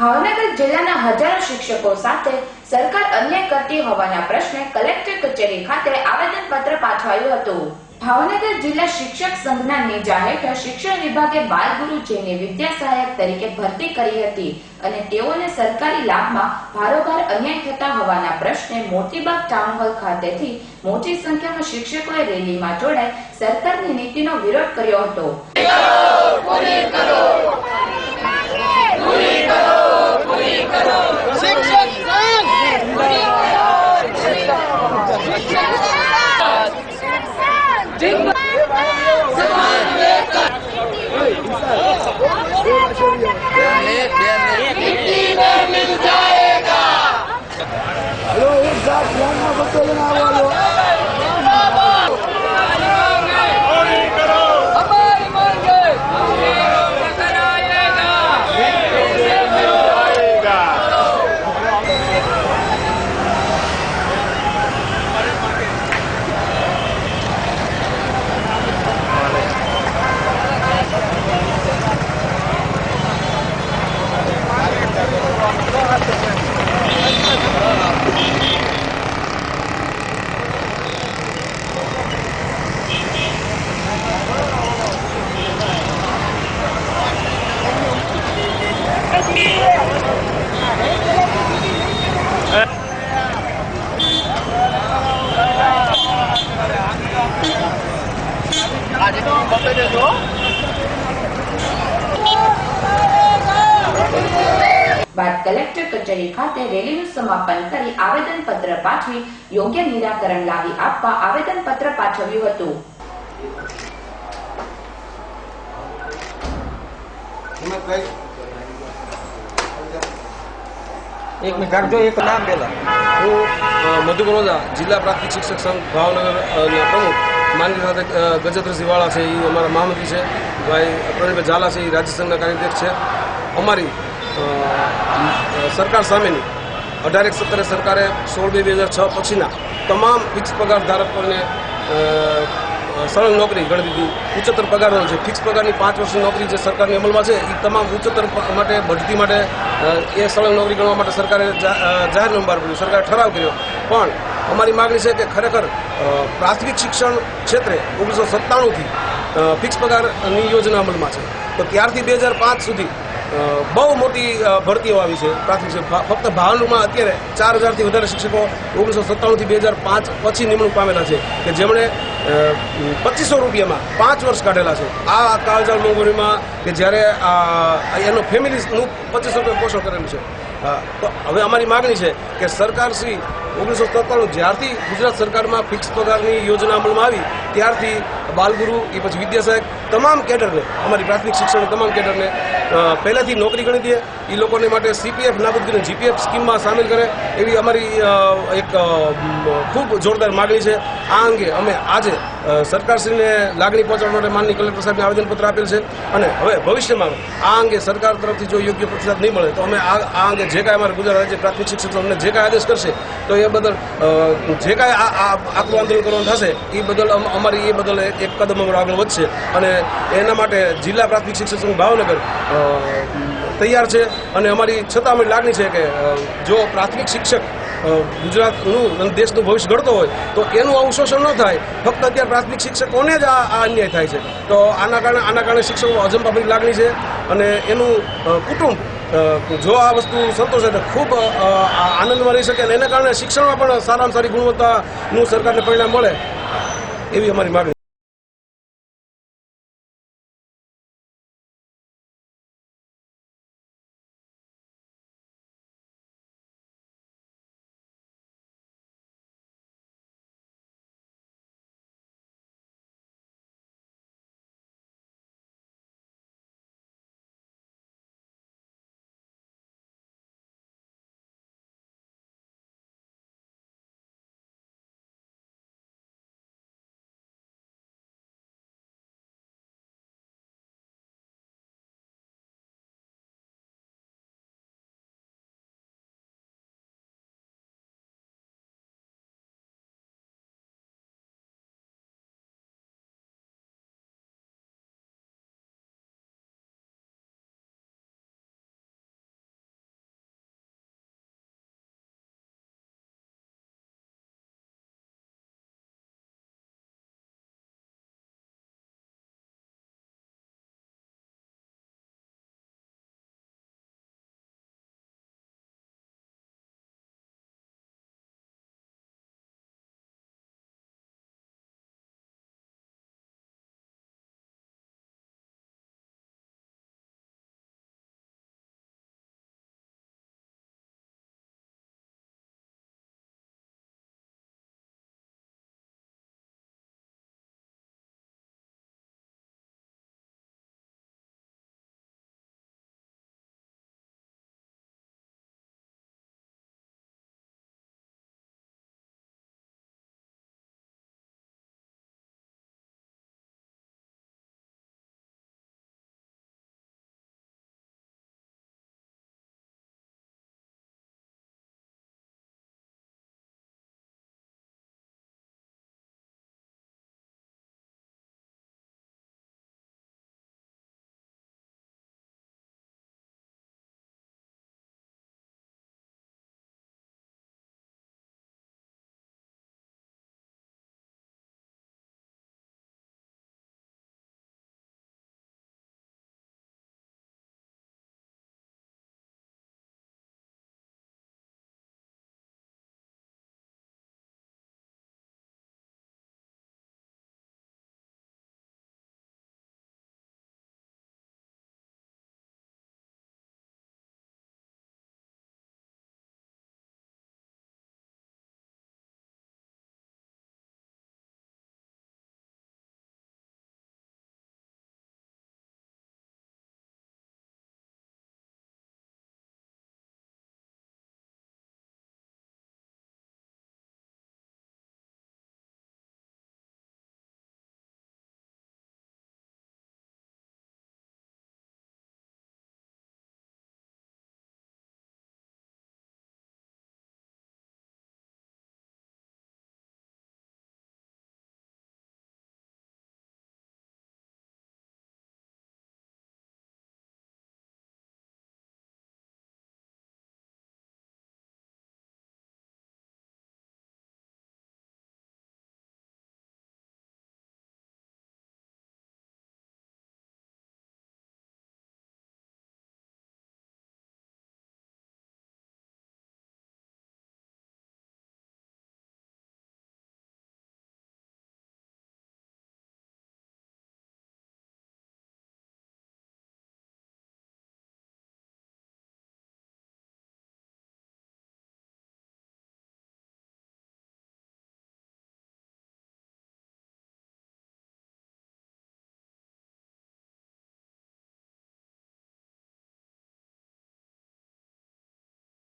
ભાવનગર જિલ્લાના હજારો શિક્ષકો સાથે સરકાર અન્યાય કરતી હોવાના પ્રશ્ને કલેક્ટર કચેરી ખાતે આવેદનપત્ર પાઠવાયું હતું. ભાવનગર જિલ્લા શિક્ષક સંઘના નેજા હેઠળ શિક્ષણ વિભાગે બાલગુરુ જેને વિદ્યા સહાયક તરીકે ભરતી કરી હતી અને તેઓને સરકારી લાભમાં ભારોભાર અન્યાય થતા હોવાના પ્રશ્ને મોતીબાગ ટાઉન હોલ ખાતેથી મોટી સંખ્યામાં શિક્ષકોએ રેલીમાં જોડાઈ સરકારની નીતિનો વિરોધ કર્યો હતો. બાદ કલેક્ટર કચેરી ખાતે રેલીનું સમાપન કરી આવેદનપત્ર પાઠવી યોગ્ય નિરાકરણ લાવી આપવા આવેદનપત્ર પાઠવ્યું હતું. એક મિનિટ રાખજો એક નામ પેલા હું મધુ કનોજા જિલ્લા પ્રાથમિક શિક્ષક સંઘ ભાવનગર પ્રમુખ. માનવી સાથે ગજેન્દ્ર ગજેન્દ્રસિંહ છે એ અમારા મહામંત્રી છે, ભાઈ પ્રવીણભાઈ ઝાલા છે એ રાજ્ય સંઘના કાર્યાધ્યક્ષ છે. અમારી સરકાર સામેની અઢારેક સત્તરે સરકારે સોળ બે બે હજાર છ પછીના તમામ ફિક્સ પગાર ધારકોને સળંગ નોકરી ગણી દીધી. ઉચ્ચતર પગારનો છે. ફિક્સ પગારની પાંચ વર્ષની નોકરી જે સરકારની અમલમાં છે એ તમામ ઉચ્ચતર માટે, બઢતી માટે એ સળંગ નોકરી ગણવા માટે સરકારે જાહેરનામું બહાર પડ્યું સરકારે ઠરાવ કર્યો. પણ અમારી માગણી છે કે ખરેખર પ્રાથમિક શિક્ષણ ક્ષેત્રે ઓગણીસો સત્તાણુંથી ફિક્સ પગારની યોજના અમલમાં છે. તો ત્યારથી બે હજાર પાંચ સુધી બહુ મોટી ભરતીઓ આવી છે. પ્રાથમિક. ફક્ત ભાવનુમાં અત્યારે ચાર હજારથી વધારે શિક્ષકો ઓગણીસો સત્તાણુંથી બે હજાર પાંચ પછી નિમણૂક પામેલા છે કે જેમણે પચીસો રૂપિયામાં પાંચ વર્ષ કાઢેલા છે. આ કાળજાળ મોંઘવારીમાં કે જ્યારે એનો ફેમિલીનું પચીસો રૂપિયા પોષણ કરેલું છે. તો હવે અમારી માગણી છે કે સરકાર શ્રી ઓગણીસો સત્તાણું જ્યારથી ગુજરાત સરકારમાં ફિક્સ પગારની યોજના અમલમાં આવી ત્યારથી બાલગુરુ એ પછી વિદ્યાસહાયક તમામ કેડરને, અમારી પ્રાથમિક શિક્ષણ તમામ કેડરને પહેલાંથી નોકરી ગણી દે. એ લોકોને માટે સીપીએફ નાબૂદ કરીને જીપીએફ સ્કીમમાં સામેલ કરે. એવી અમારી એક ખૂબ જોરદાર માગણી છે. આ અંગે અમે આજે સરકારશ્રીને લાગણી પહોંચાડવા માટે માનની કલેક્ટર સાહેબને આવેદનપત્ર આપેલ છે. અને હવે ભવિષ્યમાં આ અંગે સરકાર તરફથી જો યોગ્ય પ્રતિસાદ નહીં મળે, તો અમે આ અંગે જે કાંઈ અમારા ગુજરાત રાજ્ય પ્રાથમિક શિક્ષક અમને જે કાંઈ આદેશ કરશે, તો એ બદલ જે કાંઈ આકરું આંદોલન કરવાનું થશે એ બદલ અમ- અમારી એ બદલ એક એક કદમ અમારો આગળ વધશે અને એના માટે જિલ્લા પ્રાથમિક શિક્ષક સંઘ ભાવનગર તૈયાર છે. અને અમારી છતાં અમારી લાગણી છે કે જો પ્રાથમિક શિક્ષક ગુજરાતનું અને દેશનું ભવિષ્ય ઘડતો હોય, તો એનું આવું શોષણ ન થાય. ફક્ત અત્યારે પ્રાથમિક શિક્ષકોને જ આ અન્યાય થાય છે. તો આના કારણે આના કારણે શિક્ષકો અજંપાભરી લાગણી છે અને એનું કુટુંબ જો આ વસ્તુ સંતોષે તો ખૂબ આનંદમાં રહી શકે અને એના કારણે શિક્ષણમાં પણ સારામાં સારી ગુણવત્તાનું સરકારને પરિણામ મળે એવી અમારી માગણી